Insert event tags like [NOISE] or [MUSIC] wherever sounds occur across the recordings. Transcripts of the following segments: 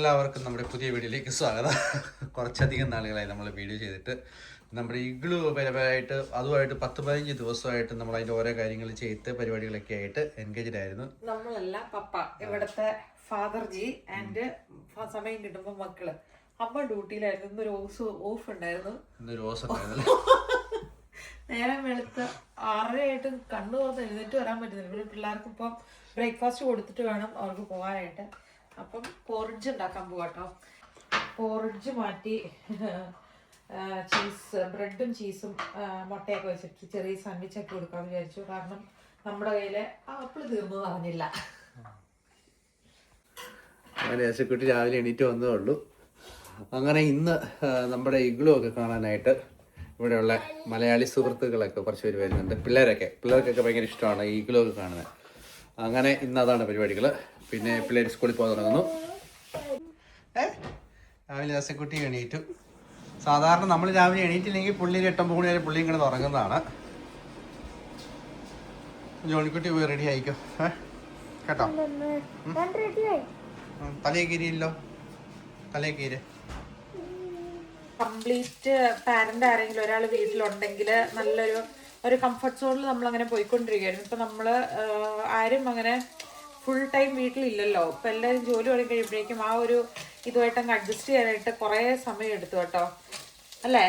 എല്ലാവർക്കും നമ്മുടെ പുതിയ വീഡിയോയിലേക്ക് സ്വാഗതം. കുറച്ചധികം നാളുകളായി നമ്മൾ വീഡിയോ ചെയ്തിട്ട് നമ്മുടെ ഇഗ്ലു പരമായിട്ട് അതുമായിട്ട് പത്ത് പതിനഞ്ച് ദിവസമായിട്ട് നമ്മൾ അതിന്റെ ഓരോ കാര്യങ്ങൾ ചെയ്ത് പരിപാടികളൊക്കെ ആയിട്ട് എൻഗേജ്ഡ് ആയിരുന്നു. നമ്മളല്ല പപ്പ ഇവിടുത്തെ ഫാദർ ജി ആൻഡ് സമയം കിട്ടുമ്പോ മക്കൾ. അമ്മ ഡ്യൂട്ടിയിലായിരുന്നു. ഇന്നൊരു ഓസ് ഓഫ് ഉണ്ടായിരുന്നു. ഇന്നൊരു ഉണ്ടായിരുന്നല്ലേ? നേരം വെളുത്ത് ആറരയായിട്ട് കണ്ണു തുറന്ന് എഴുന്നേറ്റ് വരാൻ പറ്റുന്നില്ല. ഇവിടെ പിള്ളേർക്ക് ഇപ്പം ബ്രേക്ക്ഫാസ്റ്റ് കൊടുത്തിട്ട് വേണം അവർക്ക് പോകാനായിട്ട്. അപ്പം പോറിഡ്ജ് ഉണ്ടാക്കാൻ പോവാട്ടോ പോറിഡ്ജ് മാറ്റി ചീസ് ബ്രെഡും ചീസും മുട്ടയൊക്കെ വെച്ചിട്ട് ചെറിയ സാൻഡ്വിച്ച് ഒക്കെ കൊടുക്കാമെന്ന് വിചാരിച്ചു. കാരണം നമ്മുടെ കയ്യിൽ ആപ്പിൾ തീർന്നു പറഞ്ഞില്ല അങ്ങനെ രാവിലെ എണീറ്റ് വന്നതേ ഉള്ളൂ. അങ്ങനെ ഇന്ന് നമ്മുടെ ഇഗ്ലു ഒക്കെ കാണാനായിട്ട് ഇവിടെയുള്ള മലയാളി സുഹൃത്തുക്കളൊക്കെ കുറച്ച് പേര് വരുന്നുണ്ട്. പിള്ളേരൊക്കെ പിള്ളേർക്കൊക്കെ ഭയങ്കര ഇഷ്ടമാണ് ഈ ഇഗ്ലു ഒക്കെ കാണുന്നത്. അങ്ങനെ ഇന്ന് അതാണ് പരിപാടികൾ പിന്നെ പിള്ളേർ സ്കൂളിൽ പോകാൻ തുടങ്ങുന്നു. രാവിലെ യേശക്കുട്ടി എണീറ്റു. സാധാരണ നമ്മൾ രാവിലെ എണീറ്റില്ലെങ്കിൽ പുള്ളിയിൽ എട്ടൊമ്പത് മണി വരെ പുള്ളി ഇങ്ങനെ തുടങ്ങുന്നതാണ് ജോണിക്കുട്ടി പോയി റെഡി ആയിക്കോ? കേട്ടോ? ഉം, തലയെ കീരിയില്ലോ കീര് കംപ്ലീറ്റ് പാരന്റ് ആരെങ്കിലും ഒരാൾ വീട്ടിലുണ്ടെങ്കിൽ നല്ലൊരു ഒരു കംഫർട്ട് സോണിൽ നമ്മൾ അങ്ങനെ പോയിക്കൊണ്ടിരിക്കുകയായിരുന്നു. ഇപ്പം നമ്മൾ ആരും അങ്ങനെ ഫുൾ ടൈം വീട്ടിലില്ലല്ലോ. ഇപ്പം എല്ലാവരും ജോലി തുടങ്ങി കഴിയുമ്പോഴേക്കും ആ ഒരു ഇതുമായിട്ട് അങ്ങ് അഡ്ജസ്റ്റ് ചെയ്യാനായിട്ട് കുറേ സമയം എടുത്തു കേട്ടോ. അല്ലേ?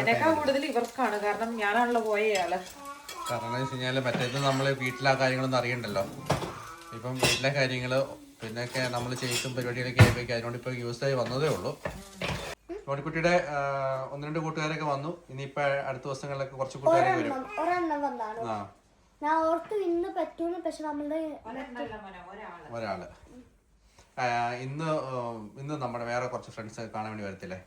എന്നെക്കാൾ കൂടുതൽ ഇവർക്കാണ്. കാരണം ഞാനാണല്ലോ പോയ ആൾ കാരണം എന്ന് വെച്ച് കഴിഞ്ഞാൽ മറ്റേത് നമ്മൾ വീട്ടിലെ ആ കാര്യങ്ങളൊന്നും അറിയണ്ടല്ലോ. ഇപ്പം വീട്ടിലെ കാര്യങ്ങൾ പിന്നൊക്കെ നമ്മൾ ചെയ്തും പരിപാടികളൊക്കെ ആയപ്പോഴേക്കും അതിനോട് ഇപ്പോൾ യൂസ് ആയി വന്നതേ ഉള്ളൂ. ജോണിക്കുട്ടിയുടെ ആ, ഒന്ന് രണ്ട് കൂട്ടുകാരൊക്കെ വന്നു. ഇനിയിപ്പ അടുത്ത ദിവസങ്ങളിലൊക്കെ കുറച്ച് കൂട്ടുകാരൊക്കെ വരും. ഒരെണ്ണം വന്നാണ്. ആ. ഞാൻ ഓർത്തു ഇന്ന് പറ്റൂല പക്ഷെ നമ്മളുടെ ഒരാൾ. ആ, ഇന്ന് ഉം, ഇന്ന് നമ്മുടെ വേറെ കുറച്ച് ഫ്രണ്ട്സ് കാണാൻ വേണ്ടി വരത്തില്ലേ?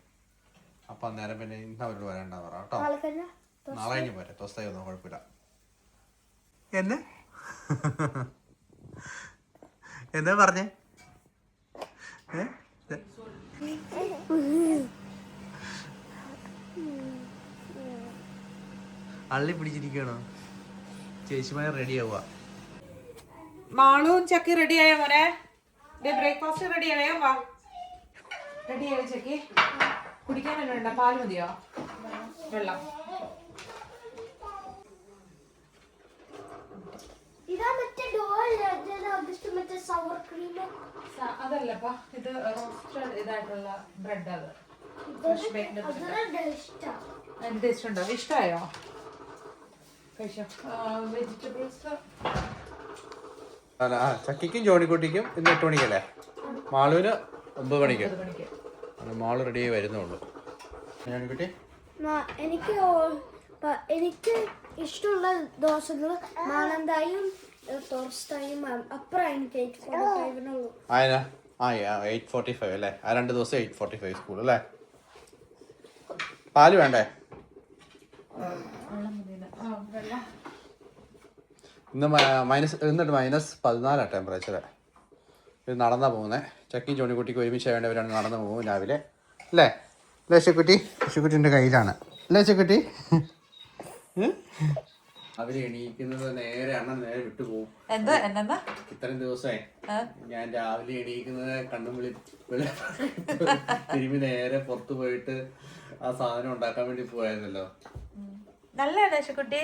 അപ്പൊ അന്നേരം പിന്നെ ഇന്ന് അവരോട് വരണ്ടെന്ന് പറ കേട്ടോ. നാളെ കഴിഞ്ഞ നാളെ കഴിഞ്ഞ് പോരെ. ദിവസമായി ഒന്നും കുഴപ്പമില്ല. എന്നെ? എന്താ പറഞ്ഞേ? ഏ? [LAUGHS] അള്ളി പിടിച്ചിരിക്കണോ ചേച്ചിമാരെ റെഡി ആവുക. മാളും ചക്കി റെഡി ആയോ മോനെ? ബ്രേക്ക്ഫാസ്റ്റ് റെഡി ആയോ? വാ. റെഡി ആയോ ചക്കി? കുടിക്കാനല്ല വേണ്ട പാൽ മതിയോ? വെള്ളം. അതല്ലപ്പാ ഇത് റോസ്റ്റഡ് ഇതായിട്ടുള്ള ബ്രെഡ് അത്. ഫ്രഷ് ബേക്ക്ഡ് അതിന്റെ ഇഷ്ടം അതിന്റെ ടേസ്റ്റ് ഉണ്ടോ? ഇഷ്ടമായോ അല്ല ആ ചക്കിക്കും ജോണിക്കുട്ടിക്കും ഇന്ന് എട്ട് മണിക്കല്ലേ? മാളുവിന് ഒമ്പത് മണിക്ക്. മാൾ റെഡി ആയി വരുന്നേ ജോണിക്കുട്ടി? എനിക്ക് എനിക്ക് ഇഷ്ടമുള്ള ദോശകൾ മാനന്തായും തോർസ്തായും അപ്പുറം എനിക്ക് എയ്റ്റ് ഫോർട്ടി ഫൈവിനുള്ളൂ ആയന ആ എയ്റ്റ് ഫോർട്ടി ഫൈവ് അല്ലേ? ആ രണ്ട് ദിവസം എയ്റ്റ് ഫോർട്ടി ഫൈവ് സ്കൂൾ അല്ലേ? പാൽ വേണ്ടേ? ഇന്ന് മൈനസ് എന്നിട്ട് മൈനസ് പതിനാലാണ് ടെമ്പറേച്ചർ ഇത് നടന്നാ പോകുന്നത് ചക്കി ജോണിക്കുട്ടിക്ക് ഒരുമിച്ച് വേണ്ടവരാണ് നടന്നു പോകും രാവിലെ. അല്ലേ? അല്ലേ ലക്ഷക്കുട്ടിന്റെ കയ്യിലാണ്. അല്ലേ ശക്കുട്ടി അവർ എണീക്കുന്നത് നേരെ അണ്ണൻ നേരെ വിട്ടുപോകും ഇത്രയും ദിവസമേ. ഞാൻ രാവിലെ എണീക്കുന്നത് കണ്ണും വിളി വിളി- തിരുമ്പി നേരെ പുറത്തു പോയിട്ട് ആ സാധനം ഉണ്ടാക്കാൻ വേണ്ടി പോയായിരുന്നല്ലോ. നല്ല ദേശക്കുട്ടി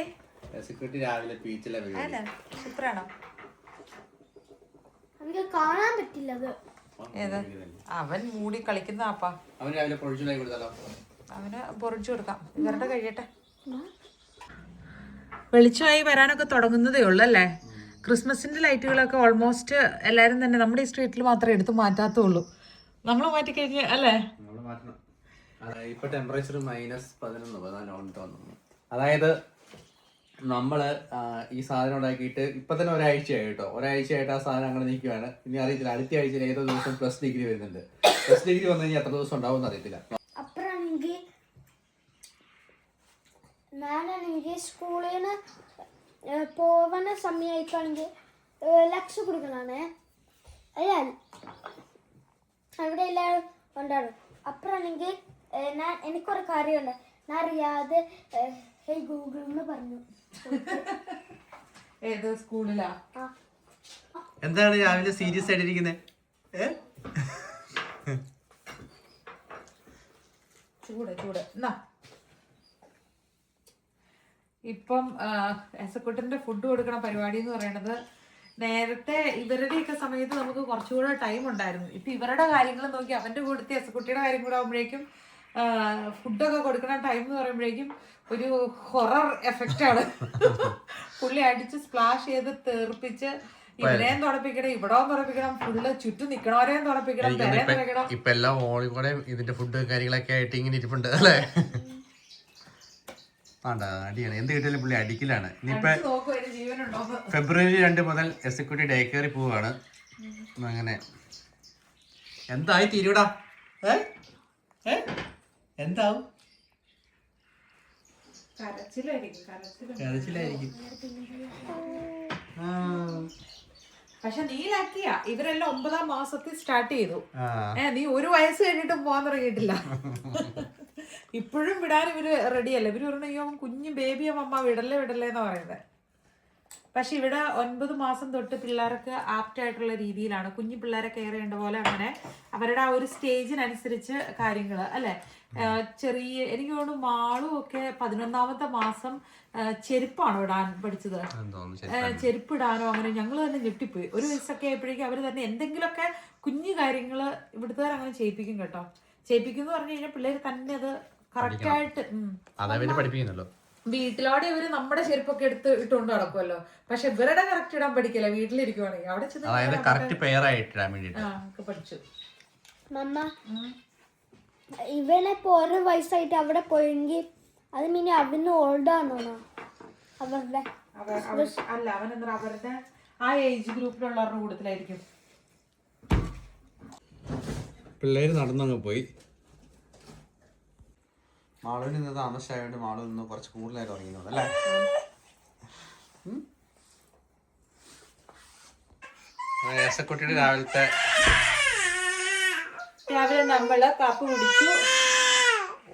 സെക്യൂരിറ്റി രാവിലെ ബീച്ചിലെ സൂപ്പറാണോ? നമുക്ക് കാണാൻ പറ്റില്ല അത്. ഏത്? അവൻ മൂടി കളിക്കുന്ന ആപ്പാ. അവൻ രാവിലെ പൊഴിച്ചുണ്ടായി കൊടുത്താലോ? അവന് പൊറിച്ചു കൊടുക്കാം. ഇവരുടെ കഴിയട്ടെ. വെളിച്ചമായി വരാനൊക്കെ തുടങ്ങുന്നതേ ഉള്ളൂ അല്ലേ? ക്രിസ്മസിന്റെ ലൈറ്റുകളൊക്കെ ഓൾമോസ്റ്റ് എല്ലാരും തന്നെ നമ്മുടെ ഈ സ്ട്രീറ്റിൽ മാത്രമേ എടുത്ത് മാറ്റാത്തുള്ളൂ. നമ്മൾ മാറ്റി കഴിഞ്ഞ അല്ലേ? നമ്മൾ മാറ്റണം. അതായത് ഇപ്പൊ ടെമ്പറേച്ചർ മൈനസ് പതിനൊന്ന് പതിനാല് തോന്നുന്നു. അതായത് നമ്മൾ ഈ സാധനം ഉണ്ടാക്കിയിട്ട് ഇപ്പം തന്നെ ഒരാഴ്ചയായി കേട്ടോ. ഒരാഴ്ചയായിട്ട് ആ സാധനം അങ്ങനെ നിൽക്കുകയാണ് ഇനി അറിയത്തില്ല. അടുത്ത ആഴ്ചയിൽ ഏതോ ദിവസം പ്ലസ് ഡിഗ്രി വരുന്നുണ്ട്. പ്ലസ് ഡിഗ്രി വന്നു കഴിഞ്ഞാൽ എത്ര ദിവസം ഉണ്ടാവും അറിയത്തില്ല. അപ്പഴാണെങ്കിൽ സ്കൂളിൽ പോവണ സമയമായിട്ടാണെങ്കിൽ ലക്ഷ കൊടുക്കണേ അല്ല അവിടെ എല്ലാവരും ഉണ്ടാകും അപ്പഴാണെങ്കിൽ ഞാൻ എനിക്കൊരു കാര്യമുണ്ട്. അറിയാതെ ഹേ ഗൂഗിൾ എന്ന് പറഞ്ഞു. [LAUGHS] ഏത് സ്കൂളിലാ? എന്താണ് രാവിലെ സീരിയസ് ആയിട്ടിരിക്കുന്നത് ചൂട് ചൂട്. എന്നാ. ഇപ്പം എസക്കുട്ടിന്റെ ഫുഡ് കൊടുക്കണ പരിപാടി എന്ന് പറയുന്നത് നേരത്തെ ഇവരുടെയൊക്കെ സമയത്ത് നമുക്ക് കുറച്ചുകൂടെ ടൈം ഉണ്ടായിരുന്നു. ഇപ്പൊ ഇവരുടെ കാര്യങ്ങൾ നോക്കി അവന്റെ കൂടത്തെ എസക്കുട്ടിയുടെ കാര്യം കൂടെ ആകുമ്പോഴേക്കും ഫുഡൊക്കെ കൊടുക്കുന്ന ടൈം എന്ന് പറയുമ്പോഴേക്കും ഒരു ഹൊറർ എഫക്റ്റ് ആണ്. പുള്ളി അടിച്ച് സ്പ്ലാഷ് ചെയ്ത് തീർപ്പിച്ച് ഇവരെയും തുടപ്പിക്കണം ഇവിടെയും തുടപ്പിക്കണം ഫുള്ള് ചുറ്റും നിക്കണവരെയും തുടപ്പിക്കണം പെരയും തുടക്കണം ഇപ്പൊ എല്ലാം ഓളി കൂടെ ഇതിന്റെ ഫുഡ് കാര്യങ്ങളൊക്കെ ആയിട്ട് ഇങ്ങനെ ഇരിപ്പുണ്ട് അല്ലേ? വേണ്ട അടിയാണ്. എന്ത് കിട്ടിയാലും പുള്ളി അടിക്കലാണ്. ഇനിയിപ്പോ ഫെബ്രുവരി രണ്ട് മുതൽ എക്സിക്യൂട്ടീവ് ഡേ കയറി പോവാണ്. അങ്ങനെ. എന്തായി തീരൂടാ? ഏ? ഏ? എന്താവും? കരച്ചിലായിരിക്കും. പക്ഷെ നീ ലക്കിയാ. ഇവരെല്ലാം ഒമ്പതാം മാസത്തിൽ സ്റ്റാർട്ട് ചെയ്തു. ഏ നീ ഒരു വയസ്സ് കഴിഞ്ഞിട്ടും പോകാൻ തുടങ്ങിയിട്ടില്ല. [LAUGHS] ഇപ്പോഴും വിടാൻ ഇവർ റെഡിയല്ല ഇവർ പറഞ്ഞു അയ്യോ കുഞ്ഞു ബേബിയെ അമ്മ വിടല്ലേ വിടല്ലേ എന്ന് പറയുന്നത് പക്ഷെ ഇവിടെ ഒൻപത് മാസം തൊട്ട് പിള്ളേർക്ക് ആപ്റ്റ് ആയിട്ടുള്ള രീതിയിലാണ്. കുഞ്ഞു പിള്ളേരെ കെയർ ചെയ്യേണ്ട പോലെ അങ്ങനെ അവരുടെ ആ ഒരു സ്റ്റേജിനനുസരിച്ച് കാര്യങ്ങൾ അല്ലെ? ചെറിയ എനിക്ക് തോന്നുന്നു മാളും ഒക്കെ പതിനൊന്നാമത്തെ മാസം ചെരുപ്പാണോ ഇടാൻ പഠിച്ചത്? ചെരുപ്പ് ചെരുപ്പിടാനോ അങ്ങനെ ഞങ്ങൾ തന്നെ ഞെട്ടിപ്പോയി. ഒരു വയസ്സൊക്കെ ആയപ്പോഴേക്കും അവർ തന്നെ എന്തെങ്കിലുമൊക്കെ കുഞ്ഞു കാര്യങ്ങൾ ഇവിടുത്തെ അങ്ങനെ ചെയ്യിപ്പിക്കും കേട്ടോ. ചെയ്യിപ്പിക്കും എന്ന് പറഞ്ഞു കഴിഞ്ഞാൽ പിള്ളേർ തന്നെ അത് കറക്റ്റായിട്ട് അതാ പിന്നെ പഠിപ്പിക്കുന്നല്ലോ. വീട്ടിലോടെ ഇവർ നമ്മുടെ ചെരുപ്പൊക്കെ എടുത്ത് ഇട്ടുകൊണ്ട് നടക്കുമല്ലോ പക്ഷെ ഇവരുടെ കറക്റ്റ് ഇടാൻ പഠിക്കില്ല വീട്ടിലിരിക്കുവാണെങ്കിൽ. അവിടെ അതായത് കറക്റ്റ് പെയർ ആയിട്ട് ഇടാൻ വേണ്ടിട്ട് പഠിച്ചു. മമ്മ ഇവനെ ഇപ്പൊ ഒരു വയസ്സായിട്ട് അവിടെ പോയെങ്കിൽ അത് മീനി അവന് ഓൾഡ് ആണോ അവരുടെ അല്ല അവൻ എന്താ അവരുടെ ആ ഏജ് ഗ്രൂപ്പിലുള്ളവരുടെ കൂടുതലായിരിക്കും പിള്ളേര് നടന്നങ്ങ് പോയി. മാളുവിന് ഇന്ന് താമസിച്ചായതുകൊണ്ട് മാളു ഇന്ന് കുറച്ച് കൂടുതലായിട്ട് ഉറങ്ങിയത് അല്ലേ? ഏസക്കുട്ടിയുടെ രാവിലത്തെ രാവിലെ നമ്മൾ കാപ്പി കുടിച്ചു.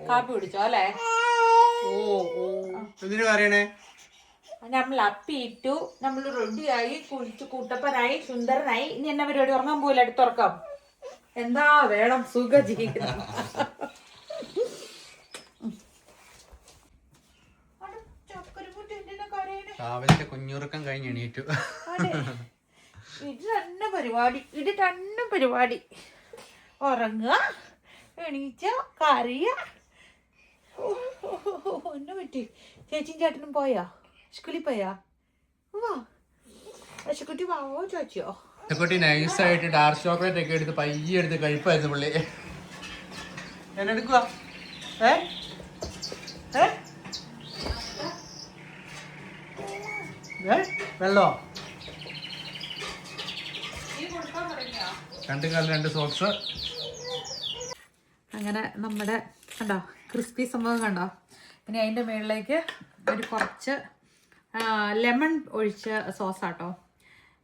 കാപ്പി കുടിച്ചോ അല്ലേ? ഓ ഓ. എന്തിനു പറയണേ? നമ്മൾ അപ്പിയിട്ടു നമ്മൾ റെഡിയായി കുളിച്ചു. കൂട്ടപ്പനായി സുന്ദരനായി. ഇനി എന്നാ പരിപാടി ഉറങ്ങാൻ പോയില്ല അടുത്തുറക്കാം എന്താ വേണം? സുഖ ജീവിതം രാവിലത്തെ കുഞ്ഞുറക്കം കഴിഞ്ഞ് എണീറ്റു. ഇത് തന്നെ പരിപാടി. ഇത് തന്നെ പരിപാടി. ഉറങ്ങുക എണീച്ച കറിയ എന്നെ പറ്റി. ചേച്ചിയും ചേട്ടനും പോയാ? സ്കൂളിൽ പോയാ? വാ പശുക്കുട്ടി വാവോ ചോദിച്ചോ കുട്ടി നൈസായിട്ട് ഡാർക്ക് ചോക്ലേറ്റ് ഒക്കെ എടുത്ത് പയ്യെ എടുത്ത് കഴിപ്പായിരുന്നു പുള്ളി. എന്നെടുക്കുക ഏ? ഏ? വെള്ളോ? രണ്ട് കാല രണ്ട് സോക്സ് അങ്ങനെ നമ്മുടെ കണ്ടോ ക്രിസ്പി സംഭവം കണ്ടോ? ഇനി അതിന്റെ മുകളിലേക്ക് ഒരു കുറച്ച് ലെമൺ ഒഴിച്ച സോസാട്ടോ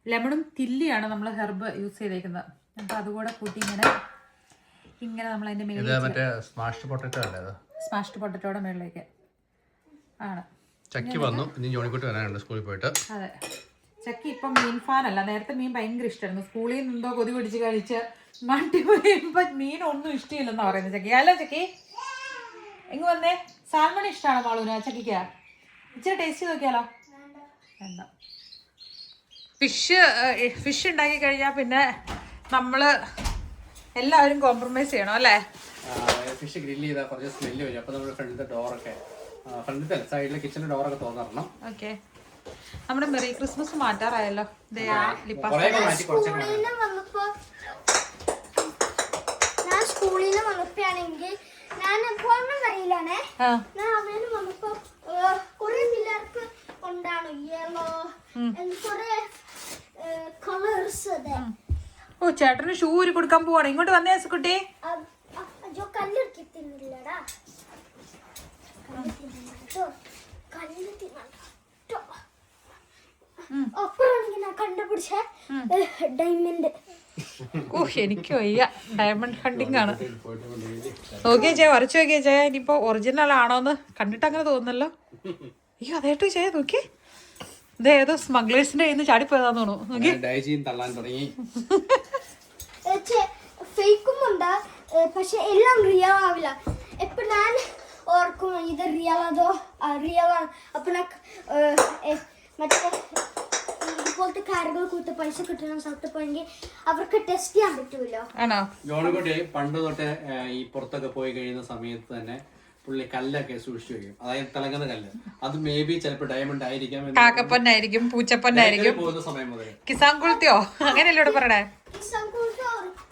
ലെമണും തില്ലിയാണ് നമ്മൾ ഹെർബ് യൂസ് ചെയ്തേക്കുന്നത്. അപ്പോൾ അതുകൂടെ കൂട്ടി ഇങ്ങനെ ഇങ്ങനെ നമ്മൾ അതിന്റെ മറ്റേ സ്മാഷ്ഡ് പൊട്ടറ്റോ സ്മാഷ്ഡ് പൊട്ടറ്റോടെ മുകളിലേക്ക് ആണ്. ചക്കി വന്നു. ഇനി ജോണിക്കുട്ടി വരാനുണ്ട് സ്കൂളിൽ പോയിട്ട്. അതെ. ചക്കി ഇപ്പം മീൻ ഫാൻ അല്ല. നേരത്തെ മീൻ ഭയങ്കര ഇഷ്ടമായിരുന്നു സ്കൂളിൽ നിന്നോ കൊതി പിടിച്ച് കഴിച്ച് നാട്ടിൽ പോയപ്പോ മീൻ ഒന്നും ഇഷ്ടമില്ലെന്നാ പറയുന്നത് ചക്കി. അല്ല ചക്കി. എങ്ങ് വന്നേ? സാൽമൺ ഇഷ്ടമാണോ മാളൂന ചക്കിക്ക്? ഇച്ചിരി ടേസ്റ്റ് നോക്കിയാലോ? വേണ്ട. ഫിഷ് ഫിഷ് ഉണ്ടാക്കി കഴിഞ്ഞാൽ പിന്നെ നമ്മൾ എല്ലാവരും കോംപ്രമൈസ് ചെയ്യണം അല്ലേ? ഫിഷ് ഗ്രില്ല് ചെയ്താൽ കുറച്ച് സ്മെല്ല് വരും. അപ്പോൾ നമ്മുടെ ഫ്രണ്ട് ഡോറൊക്കെ ഫ്രണ്ടിലത്തെ സൈഡിലെ കിച്ചണിലെ ഡോറൊക്കെ തുറന്നിടണം. ഓക്കെ നമ്മുടെ മെറി ക്രിസ്മസ് മാറ്റാറായല്ലോ. ഞാൻ സ്കൂളിൽ നിന്ന് വന്നപ്പോഴാണെങ്കിൽ ഞാൻ എപ്പോഴും കയ്യിലാണേ ആ. ഞാൻ അവന് വന്നപ്പോ കുറെ പിള്ളേർക്ക് ഉണ്ടാണ് യെല്ലോ കുറെ കളേഴ്സ് അതെ. ഓ ചേട്ടന് ഷൂ ഊരി കൊടുക്കാൻ പോവാണ്. ഇങ്ങോട്ട് വന്നേ കുട്ടി അ- ഡയമണ്ട് ഓഹ് എനിക്ക് വയ്യ. ഡയമണ്ട് ഹണ്ടിങ് ആണ്. നോക്കിയ ചേ വരച്ചു നോക്കിയ ചേ ഇനിയിപ്പോ ഒറിജിനൽ ആണോന്ന് കണ്ടിട്ട് അങ്ങനെ തോന്നുന്നല്ലോ. അയ്യോ അതേട്ടോ ചേ നോക്കി ഇത് ഏതോ സ്മഗ്ലേഴ്സിന്റെ കയ്യിൽ നിന്ന് ചാടിപ്പോയതാന്ന് തോന്നുന്നു. നോക്കി ഫേക്കും ഉണ്ട്. പക്ഷെ എല്ലാം റിയൽ ആവില്ല. എപ്പോഴും ഞാൻ ഓർക്കും ഇത് റിയൽ അതോ റിയൽ ആണ്. അപ്പൊ മറ്റേ ഇതുപോലത്തെ കാര്യങ്ങൾ കൊടുത്ത് പൈസ കിട്ടണം സ്ഥലത്ത് പോയെങ്കിൽ അവർക്ക് ടെസ്റ്റ് ചെയ്യാൻ പറ്റുമല്ലോ ആണോ? ജോണിക്കുട്ടി പണ്ട് തൊട്ടേ ഈ പുറത്തൊക്കെ പോയി കഴിയുന്ന സമയത്ത് തന്നെ പുള്ളി കല്ലൊക്കെ സൂക്ഷിച്ചു വെക്കും. അതായത് തിളങ്ങുന്ന കല്ല്. അത് മേ ബി ചിലപ്പോ ഡയമണ്ട് ആയിരിക്കാം കാക്കപ്പൊന്നായിരിക്കും പൂച്ചപ്പൊന്നായിരിക്കും. പോകുന്ന സമയം മുതൽ കിസാൻ കുളത്തിയോ അങ്ങനെയല്ലേ ഇവിടെ പറയണേ?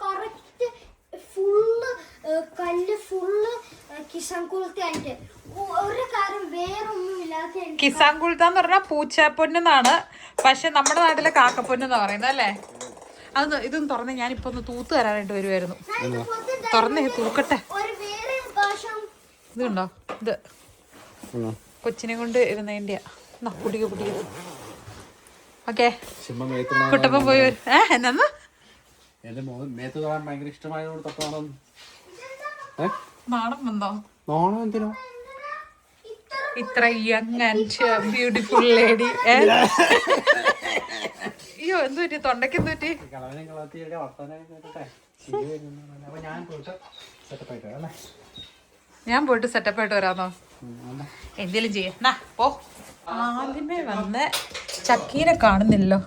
കറക്റ്റ് ഫുള്ള് കല്ല് ഫുള്ള് കിസാൻ എന്ന് ഒരു കാര്യം കുളത്താന്ന് പറഞ്ഞാൽ പൂച്ചപ്പൊന്നെന്നാണ്. പക്ഷെ നമ്മുടെ നാട്ടിലെ കാക്കപ്പൊന്നെന്നാ പറയുന്നത് അല്ലേ? അത് ഇതൊന്നും തുറന്ന് ഞാനിപ്പോ ഒന്ന് തൂത്ത് തരാനായിട്ട് വരുമായിരുന്നു തുറന്ന് തൂക്കട്ടെ. ഇതുണ്ടോ വേറെ ഭാഷ. ഇത്. കൊച്ചിനെ കൊണ്ട് ഇരുന്നതിന്റെ കുട്ടിക്ക് കുട്ടിക്ക്. ഓക്കെ. കുട്ടപ്പം പോയി വരും. ഏ എന്നാ എന്റെ മോൻ മേത്ത് തൊടാൻ ഭയങ്കര ഇഷ്ടമായതുകൊണ്ട് തപ്പാണോ ഏഹ് നോണം എന്തിനോ? ഇത്ര യങ് ആൻഡ് ബ്യൂട്ടിഫുൾ ലേഡി അയ്യോ എന്തു പറ്റി? തൊണ്ടയ്ക്ക് എന്തു പറ്റി? ഞാൻ പോയിട്ട് സെറ്റപ്പ് ആയിട്ട് അല്ലേ? ഞാൻ പോയിട്ട് സെറ്റപ്പ് ആയിട്ട് വരാന്നോ? എന്തേലും ചെയ്യാം. പോ. ആദ്യമേ വന്ന് ചക്കീനെ കാണുന്നില്ലല്ലോ.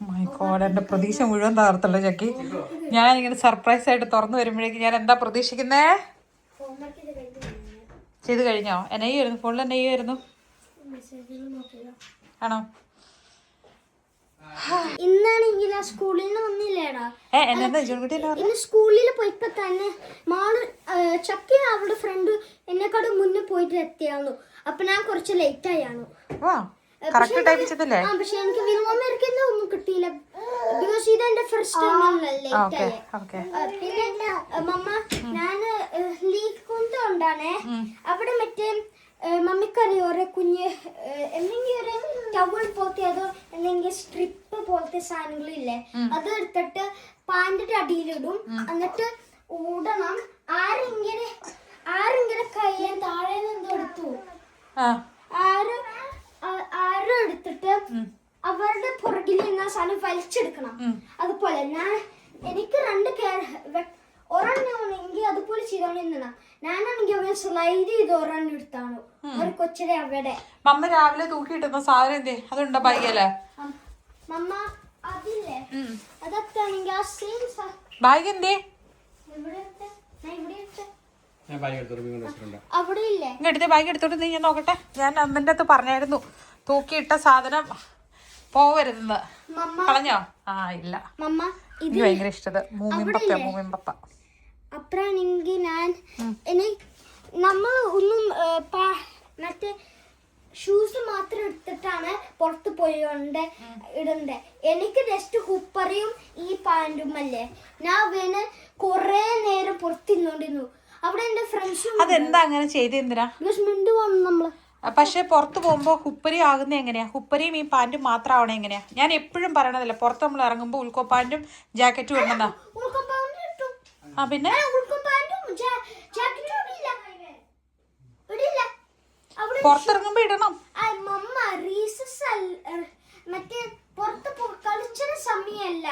മൈ ഗോഡ് എന്റെ പ്രതീക്ഷ മുഴുവൻ തകർത്തല്ലോ ചക്കി. ഞാൻ ഇങ്ങനെ സർപ്രൈസ് ആയിട്ട് തുറന്നു വരുമ്പോഴേക്ക് ഞാൻ എന്താ പ്രതീക്ഷിക്കുന്നേ? ചെയ്ത് കഴിഞ്ഞോ? എന്നെ ആയിരുന്നു ഫോണിൽ എന്നെ ആയിരുന്നു ആണോ ഇന്നാണെങ്കിൽ ആ സ്കൂളിൽ നിന്ന് വന്നില്ലേടാ. ഇന്ന് സ്കൂളിൽ പോയപ്പോ തന്നെ മാൾ ചക്കി അവളുടെ ഫ്രണ്ട് എന്നെക്കാളും മുന്നേ പോയിട്ട് എത്തിയാന്നു. അപ്പൊ ഞാൻ കുറച്ച് ലേറ്റ് ആയാണ് കറക്റ്റ് ടൈപ്പ് ചെയ്തില്ലേ? പക്ഷേ എനിക്ക് എനിക്ക് വിരുമമ്മരിക്കുന്ന ഒന്നും കിട്ടിയില്ല. ബിക്കോസ് ഇത് എന്റെ ഫസ്റ്റ് ടൈം ആണല്ലേ പിന്നെ മമ്മ ഞാൻ ലീഗ് കൊണ്ട് ഉണ്ടാണേ അവിടെ മറ്റേ മമ്മിക്കറിയോ ഒരു കുഞ്ഞ് എന്തെങ്കിലും ഒരു ടവൽ പോലത്തെ അതോ അല്ലെങ്കിൽ സ്ട്രിപ്പ് പോലത്തെ സാധനങ്ങളില്ലേ അത് എടുത്തിട്ട് പാന്റിന്റെ അടിയിലിടും എന്നിട്ട് ഓടണം ആരിങ്ങനെ ആരിങ്ങനെ കയ്യാൻ താഴെ നിന്ന് എടുത്തു. ആരും ആരും എടുത്തിട്ട് അവരുടെ പുറകിൽ നിന്ന് സാധനം വലിച്ചെടുക്കണം. അതുപോലെ ഞാൻ എനിക്ക് രണ്ട് ഒരെണ്ണമാണെങ്കിൽ അതുപോലെ ചെയ്തോണ്ടിരുന്ന ഞാനാണെങ്കിൽ അവനെ സ്ലൈഡ് ചെയ്ത് ഒരെണ്ണം എടുത്താണ്. ഒരു കൊച്ചിനെ അവിടെ. മമ്മ രാവിലെ തൂക്കിയിട്ടുന്ന സാധനം എന്തേ? അതുണ്ടോ ബൈക്കല്ലേ മമ്മ അതില്ലേ? അതൊക്കെ ആണെങ്കിൽ ആ സെയിം ബാഗ് എന്തേ? ഇവിടെ ഇവിടെ. ഞാൻ ബാഗ് എടുത്ത് റൂമിൽ കൊണ്ട് വെച്ചിട്ടുണ്ട്. അവിടെ ഇല്ലേ ഇങ്ങ് എടുത്ത് ബാഗ് എടുത്തോട്ട് നീ ഞാൻ നോക്കട്ടെ. ഞാൻ അമ്മന്റെ അടുത്ത് പറഞ്ഞായിരുന്നു. തൂക്കിയിട്ട സാധനം പോവരുതെന്ന്. മമ്മ. കളഞ്ഞോ? ആ ഇല്ല. എനിക്ക് ഭയങ്കര ഇഷ്ടത്. മൂമിമ്പപ്പ മൂമിമ്പപ്പ അപ്പറാണെങ്കിൽ ഞാൻ ഇനി നമ്മൾ ഒന്നും മറ്റേ ഷൂസ് മാത്രം എടുത്തിട്ടാണ് പുറത്ത് പോയോണ്ട് ഇടണ്ടേ? എനിക്ക് ജസ്റ്റ് ഹുപ്പറിയും ഈ പാന്റും അല്ലേ? ഞാൻ വേണ കൊറേ നേരം പുറത്തിരുന്നോണ്ടിരുന്നു. അവിടെ എന്റെ ഫ്രണ്ട്സും അതെന്താ അങ്ങനെ ചെയ്തെന്തിനാ ബിക്കോസ് മിണ്ടു വന്നു നമ്മൾ. പക്ഷെ പുറത്ത് പോകുമ്പോൾ ഹുപ്പരി ആകുന്ന എങ്ങനെയാ? ഹുപ്പരിയും ഈ പാന്റും മാത്രം ആവണേ എങ്ങനെയാ? ഞാൻ എപ്പോഴും പറയണതല്ല പുറത്ത് നമ്മൾ ഇറങ്ങുമ്പോൾ ഉൾക്കോ പാന്റും ജാക്കറ്റും പാന്റ് ആ പിന്നെ? പുറത്തിറങ്ങുമ്പോ ഇടണം. മറ്റേ പുറത്ത് കളിച്ചിന സമയല്ല.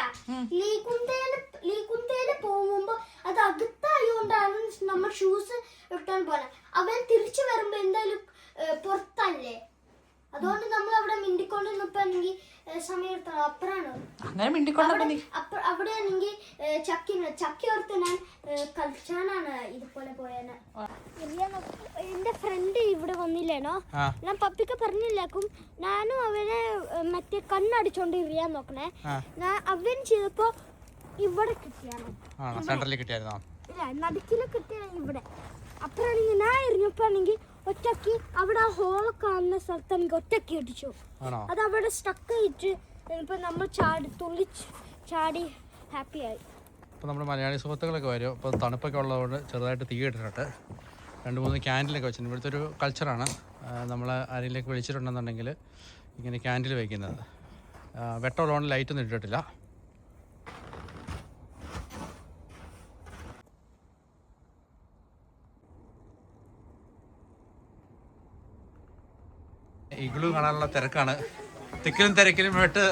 ലീകുന്തേൽ ലീകുന്തേൽ പോകുമ്പോ അത് ഷൂസ് ഇട്ടാൻ പോലെ അവൻ തിരിച്ചു വരുമ്പോ എന്തായാലും പുറത്തല്ലേ? അതുകൊണ്ട് നമ്മൾ അവിടെ മിണ്ടിക്കൊണ്ട് നിൽപ്പാണെങ്കിൽ സമയം എടുത്തണം അപ്പറാണ് അങ്ങനെ അപ്പ അവിടെ ആണെങ്കിൽ ചക്കി ചക്കി ഓർത്ത് ഞാൻ കളിച്ചാനാണ് ഇതുപോലെ പോയത് എന്റെ ഫ്രണ്ട് ഇവിടെ വന്നില്ലേനോ ഞാൻ പപ്പിക്ക് പറഞ്ഞില്ലേക്കും ഞാനും അവനെ മറ്റേ കണ്ണടിച്ചോണ്ട് ഇറിയാൻ നോക്കണേ. ഞാൻ അവൻ ചെയ്തപ്പോ ഇവിടെ കിട്ടിയാണോ കിട്ടിയായിരുന്നോ? ഇല്ല നടുക്കിൽ കിട്ടിയാണ് ഇവിടെ. അപ്പഴാണെങ്കിൽ ഞാൻ എറിഞ്ഞപ്പോഴാണെങ്കിൽ ഒറ്റയ്ക്ക് അവിടെ ആ ഹോൾ കാണുന്ന സ്ഥലത്ത് എനിക്ക് ഒറ്റയ്ക്ക് അടിച്ചു അത് അവിടെ സ്റ്റക്ക് ആയിട്ട് ഇപ്പൊ നമ്മൾ ചാടി തുള്ളി ചാടി ഹാപ്പി ആയി. അപ്പോൾ നമ്മുടെ മലയാളി സുഹൃത്തുക്കളൊക്കെ വരും. അപ്പോൾ തണുപ്പൊക്കെ ഉള്ളതുകൊണ്ട് ചെറുതായിട്ട് തീ ഇട്ടിട്ട് രണ്ട് മൂന്ന് ക്യാൻഡിലൊക്കെ വെച്ചിട്ടുണ്ട്. ഇവിടുത്തെ ഒരു കൾച്ചറാണ് നമ്മൾ ആരെങ്കിലേക്ക് വിളിച്ചിട്ടുണ്ടെന്നുണ്ടെങ്കിൽ ഇങ്ങനെ ക്യാൻഡിൽ വയ്ക്കുന്നത് വെട്ടമുള്ളതുകൊണ്ട് ലൈറ്റൊന്നും ഇട്ടിട്ടില്ല. ഇഗ്ലു കാണാനുള്ള തിരക്കാണ്. തിക്കിലും തിരക്കിലും വിട്ട്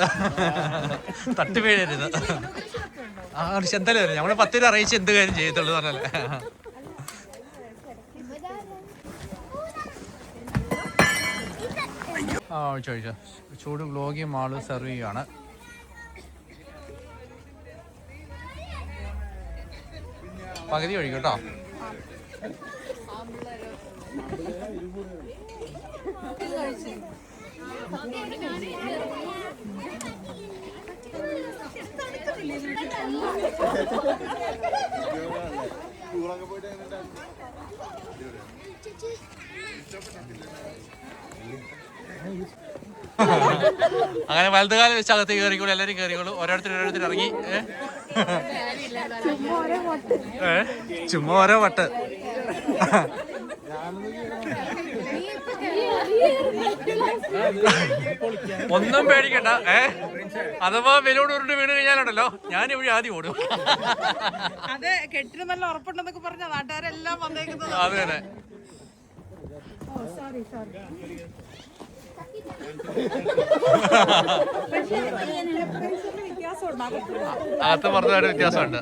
തട്ടി വീഴരുത്. ആ എന്തായാലും വരും. നമ്മൾ പത്തിൽ അറിയിച്ച് എന്ത് കാര്യം ചെയ്യത്തുള്ളൂ പറഞ്ഞല്ലേ ആ ചോദിച്ചോ ചൂട് ഗ്ലോഗി മാൾ സെർവ് ചെയ്യുകയാണ് പകുതി ഒഴിക്കും കേട്ടോ. അങ്ങനെ വലതുകാലം വെച്ച് അകത്ത് കയറിക്കോളൂ എല്ലാവരും കയറിക്കോളൂ. ഓരോരുത്തർ ഓരോരുത്തർ ഇറങ്ങി? ചുമ്മാ ഓരോ വട്ട്. ഒന്നും പേടിക്കണ്ട. ഏ? അഥവാ വെലോട് ഉരുണ്ട് വീണ് കഴിഞ്ഞാലുണ്ടല്ലോ. ഞാൻ ഇവിടെ ആദ്യം ഓടും. അതെ കെട്ടിന് നല്ല ഉറപ്പുണ്ടെന്നൊക്കെ പറഞ്ഞ നാട്ടുകാരെല്ലാം വന്നേക്കുന്നത് അത് അകത്ത് പുറത്തായിട്ട് വ്യത്യാസമുണ്ട്?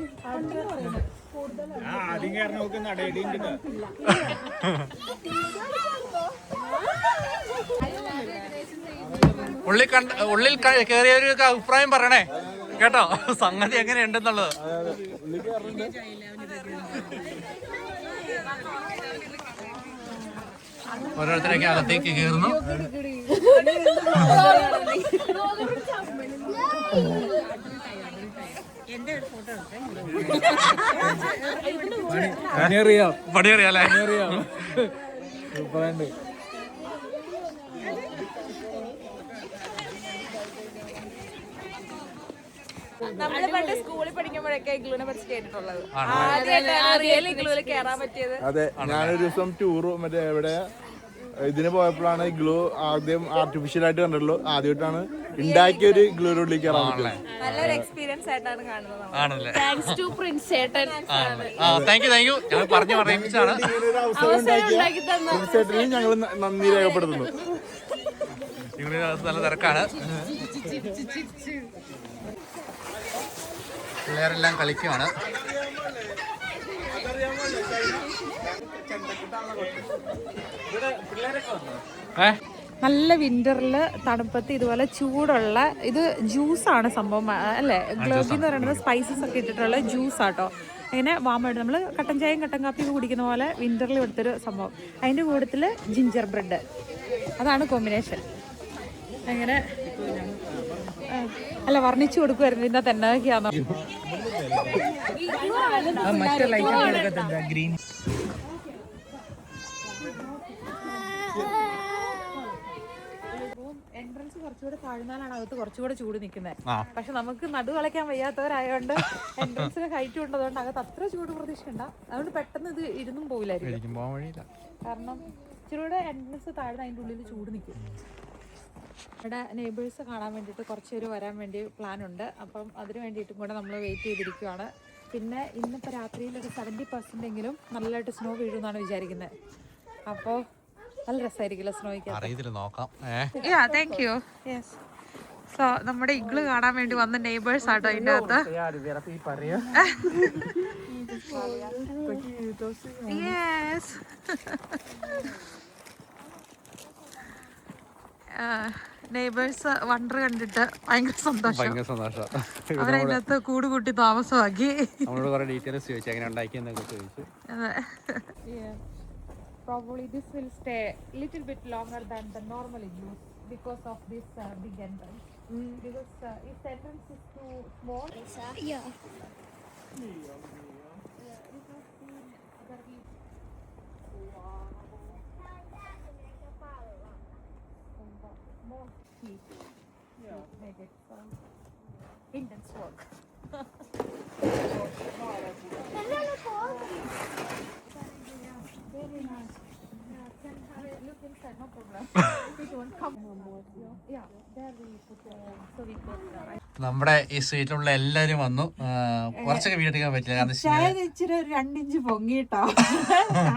ആദ്യം കയറി നോക്ക് നടയിടിയുണ്ട് ഉള്ളിൽ കണ്ട ഉള്ളിൽ കയറിയവർക്ക് അഭിപ്രായം പറയണേ. കേട്ടോ? സംഗതി എങ്ങനെയുണ്ടെന്നുള്ളത്. ഓരോരുത്തരൊക്കെ അകത്തേക്ക് കയറുന്നു. പണിയറിയാം. പണിയറിയാം അല്ലേ? സൂപ്പറുണ്ട് നമ്മൾ പണ്ട് സ്കൂളിൽ പഠിക്കുമ്പോഴൊക്കെ ഇഗ്ലൂനെ പറ്റി കേട്ടിട്ടുള്ളത്. ആദ്യമായിട്ടാണ് റിയൽ ഇഗ്ലൂൽ കയറാൻ പറ്റിയത്. അതെ ഞാനൊരു ദിവസം ടൂർ മറ്റേ എവിടെ ഇതിന് പോയപ്പോഴാണ് ഗ്ലൂ ആദ്യം ആർട്ടിഫിഷ്യൽ ആയിട്ട് കണ്ടിട്ടുള്ളൂ ആദ്യമായിട്ടാണ് ഉണ്ടാക്കിയ ഒരു ഇഗ്ലൂരുടെ ഉള്ളിൽ കയറാൻ നല്ലൊരു എക്സ്പീരിയൻസ് ആയിട്ടാണ് കാണുന്നത്. ആണല്ലേ? താങ്ക്സ് ടു പ്രിൻസ് ചേട്ടൻ താങ്ക് യു താങ്ക് യു പറഞ്ഞു പറയിപ്പിച്ചാണ് തീർച്ചയായിട്ടും ഞങ്ങൾ നന്ദി രേഖപ്പെടുത്തുന്നു. ഇവിടെ നല്ല തിരക്കാണ്. പിള്ളേരെല്ലാം കളിക്കുവാണ്. നല്ല വിന്ററിൽ തണുപ്പത്ത് ഇതുപോലെ ചൂടുള്ള ഇത് ജ്യൂസാണ് സംഭവം. അല്ലെ? അല്ലേ ഗ്ലോബി എന്ന് പറയുന്നത് സ്പൈസസ് ഒക്കെ ഇട്ടിട്ടുള്ള ജ്യൂസ് ആട്ടോ. അങ്ങനെ വാമായിട്ട് നമ്മൾ കട്ടൻ ചായയും കട്ടൻ കാപ്പിയും കുടിക്കുന്ന പോലെ വിന്ററിൽ എടുത്തൊരു സംഭവം. അതിന്റെ കൂട്ടത്തിൽ ജിഞ്ചർ ബ്രെഡ് അതാണ് കോമ്പിനേഷൻ അങ്ങനെ അല്ല വർണിച്ചു കൊടുക്കുമായിരുന്നു മറ്റേ ലൈറ്റ് കൊടുക്കത്തില്ല ഗ്രീൻ എൻട്രൻസ് കുറച്ചുകൂടെ താഴ്ന്നാലാണ് അകത്ത് കുറച്ചുകൂടെ ചൂട് നിൽക്കുന്നത്. പക്ഷെ നമുക്ക് നടു കളയ്ക്കാൻ വയ്യാത്തവരായതുകൊണ്ട് എൻട്രൻസിന് ഹൈറ്റ് ഉണ്ടതുകൊണ്ട് അകത്ത് അത്ര ചൂട് പ്രതീക്ഷയുണ്ട അതുകൊണ്ട് പെട്ടെന്ന് ഇത് ഇരുന്നും പോവില്ലായിരിക്കും. കാരണം ഇച്ചിരൂടെ എൻട്രൻസ് താഴ്ന്ന അതിന്റെ ഉള്ളിൽ ചൂട് നിൽക്കും. ഇവിടെ നെയ്ബേഴ്സ് കാണാൻ വേണ്ടിയിട്ട് കുറച്ച് പേര് വരാൻ വേണ്ടി പ്ലാൻ ഉണ്ട്. അപ്പം അതിന് വേണ്ടിയിട്ടും കൂടെ നമ്മൾ വെയിറ്റ് ചെയ്തിരിക്കുവാണ്. പിന്നെ ഇന്നിപ്പോൾ രാത്രിയിൽ ഒരു സെവന്റി പെർസെന്റ് എങ്കിലും നല്ലതായിട്ട് സ്നോ വീഴുമെന്നാണ് വിചാരിക്കുന്നത് അപ്പോൾ നല്ല രസമായിരിക്കില്ല സ്നോയ്ക്ക് അറിയത്തില്ല നോക്കാം. താങ്ക് യു യെസ് സോ നമ്മുടെ ഇഗ്ല് കാണാൻ വേണ്ടി വന്ന നെയ്ബേഴ്സ് ആട്ടോ അതിന്റെ അകത്ത് യെസ് നെയ്ബേഴ്സ് വണ്ടർ കണ്ടിട്ട് ഭയങ്കര സന്തോഷം ഭയങ്കര സന്തോഷം അവരതിന്റെ അകത്ത് കൂട് കൂട്ടി താമസമാക്കി നമ്മളോട് കുറെ ഡീറ്റെയിൽസ് ചോദിച്ചു എങ്ങനെ ഉണ്ടാക്കിയെന്നൊക്കെ ചോദിച്ചു Probably this will stay little bit longer than the normal igloos because of this uh, big entrance. Because uh, if the entrance is too small, Yeah. more get from Bindensburg. Hello, Very nice. Yeah, can have a look inside, no problem. if you don't come. Yeah, there we put the Soviet നമ്മുടെ ഈ സ്വീറ്റിലുള്ള എല്ലാരും വന്നു. കുറച്ചൊക്കെ video എടുക്കാൻ പറ്റില്ല കാരണം ഇച്ചിരി ഒരു രണ്ടിഞ്ച് പൊങ്ങിട്ടോ.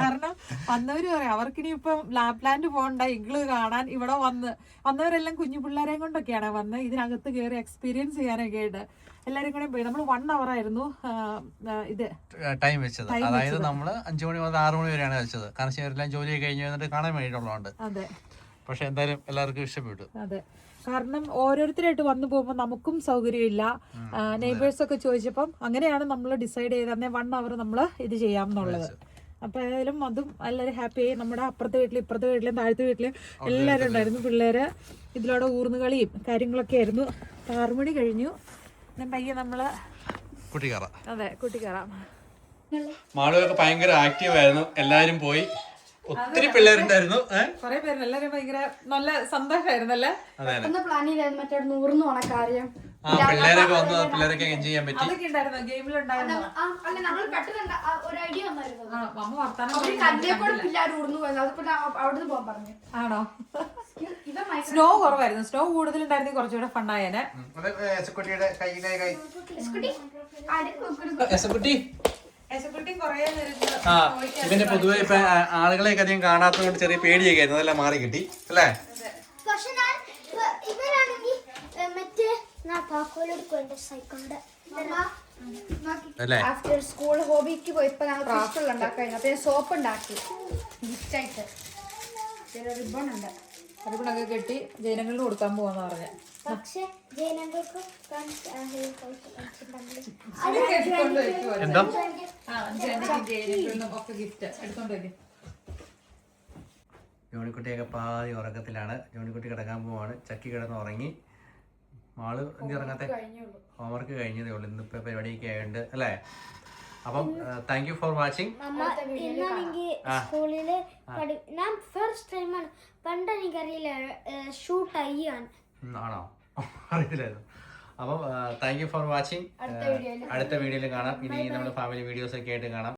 കാരണം വന്നവര് പറയാം അവർക്കിനി ഇപ്പം ലാപ്ലാൻഡ് പോകണ്ട ഇംഗ്ലു കാണാൻ ഇവിടെ വന്ന്. വന്നവരെല്ലാം കുഞ്ഞു പിള്ളേരെയും കൊണ്ടൊക്കെയാണ് വന്ന്? ഇതിനകത്ത് കയറി എക്സ്പീരിയൻസ് ചെയ്യാനൊക്കെ ആയിട്ട് എല്ലാരും കൂടെ പോയി. നമ്മൾ വൺ അവർ ആയിരുന്നു ഇത് ടൈം വെച്ചത്. അതായത് നമ്മൾ അഞ്ചു മണി മുതൽ ആറു മണി വരെയാണ് വെച്ചത് കാരണം ജോലി കഴിഞ്ഞു വന്നിട്ട് കാണാൻ വേണ്ടിയിട്ടുള്ളതുകൊണ്ട്. അതെ. പക്ഷെ എന്തായാലും എല്ലാവർക്കും ഇഷ്ടപ്പെട്ടു. അതെ. കാരണം ഓരോരുത്തരായിട്ട് വന്നു പോകുമ്പോൾ നമുക്കും സൗകര്യമില്ല. നെയ്ബേഴ്സ് ഒക്കെ ചോദിച്ചപ്പം അങ്ങനെയാണ് നമ്മൾ ഡിസൈഡ് ചെയ്ത് അന്നേ വൺ അവർ നമ്മൾ ഇത് ചെയ്യാമെന്നുള്ളത്. അപ്പൊ ഏതായാലും അതും എല്ലാവരും ഹാപ്പി ആയി. നമ്മുടെ അപ്പുറത്തെ വീട്ടിലും ഇപ്പുറത്തെ വീട്ടിലും താഴത്തെ വീട്ടിലും എല്ലാവരും ഉണ്ടായിരുന്നു. പിള്ളേര് ഇതിലൂടെ ഊർന്നുകളിയും കാര്യങ്ങളൊക്കെ ആയിരുന്നു. ആറുമണി കഴിഞ്ഞു. പയ്യെ നമ്മൾ കുട്ടിക്കാറ. അതെ കുട്ടി കയറാം മാളുവൊക്കെ ഭയങ്കര ആക്റ്റീവ് ആയിരുന്നു. എല്ലാരും പോയി. ഒത്തിരി പിള്ളേരുണ്ടായിരുന്നു കൊറേ കുറെ പേര് എല്ലാരും ഭയങ്കര നല്ല സന്തോഷമായിരുന്നല്ലേ? അതെ ഒന്ന് പ്ലാൻ ചെയ്തായിരുന്നു മറ്റേ നൂറിന് പോണ കാര്യം. ആ പിള്ളേരൊക്കെ വന്നു പിള്ളേരൊക്കെ എൻജോയ് ചെയ്യാൻ പറ്റി? അതൊക്കെ ഉണ്ടായിരുന്നു? ഗെയിമിലുണ്ടായിരുന്നു? അല്ല നമ്മൾ പെട്ടെന്ന് ഒരു ഐഡിയ വന്നായിരുന്നു. അമ്മ വർത്താനം അവർ പറയുന്നത് പിള്ളേർ ഊർന്നു പോയത് അതിപ്പോ അവിടുന്ന് പോകാൻ പറഞ്ഞു. ആണോ? ഇവ സ്നോ കുറവായിരുന്നു. സ്നോ കൂടുതലുണ്ടായിരുന്നു കുറച്ചുകൂടെ ഫണ്ണായേനെ ആ ഇവന്റെ പൊതുവെ ഇപ്പൊ ആളുകളെ ആളുകളെയൊക്കെ അധികം കാണാത്തതുകൊണ്ട് ചെറിയ പേടിയൊക്കെ ആയിരുന്നു അതെല്ലാം മാറി കിട്ടി അല്ലേ? ആഫ്റ്റർ സ്കൂൾ ഹോബിക്ക് പോയപ്പോ ഞങ്ങൾ ക്രിസ്റ്റൽ ഉണ്ടാക്കായിരുന്നു. അപ്പൊ സോപ്പ് ഉണ്ടാക്കി. ഗിഫ്റ്റ് ആയിട്ട്. റിബൺ ഉണ്ട്. അറിവിണൊക്കെ കെട്ടി ജനങ്ങളിൽ കൊടുക്കാൻ പോവാന്ന് പറഞ്ഞ. പക്ഷെ ജോണിക്കുട്ടിയൊക്കെ പാതി ഉറക്കത്തിലാണ്. ജോണിക്കുട്ടി കിടക്കാൻ പോവാണ്. ചക്കി കിടന്ന് ഉറങ്ങി. മാൾ എന്ത് ഉറങ്ങാത്തെ? ഹോംവർക്ക് കഴിഞ്ഞതേ ഉള്ളൂ. ഇന്നിപ്പോ പരിപാടിയൊക്കെ ആയതുകൊണ്ട് അല്ലേ? അപ്പം താങ്ക് യു ഫോർ വാച്ചിങ് സ്കൂളിൽ പഠി ഞാൻ ഫസ്റ്റ് ടൈമാണ് പണ്ട് എനിക്കറിയില്ല ഷൂട്ട് അയ്യാണ് ആണോ? അറിയില്ലായിരുന്നു. അപ്പം താങ്ക് യു ഫോർ വാച്ചിങ് അടുത്ത വീഡിയോയിൽ കാണാം. ഇനി നമ്മുടെ ഫാമിലി വീഡിയോസ് ഒക്കെ ആയിട്ട് കാണാം.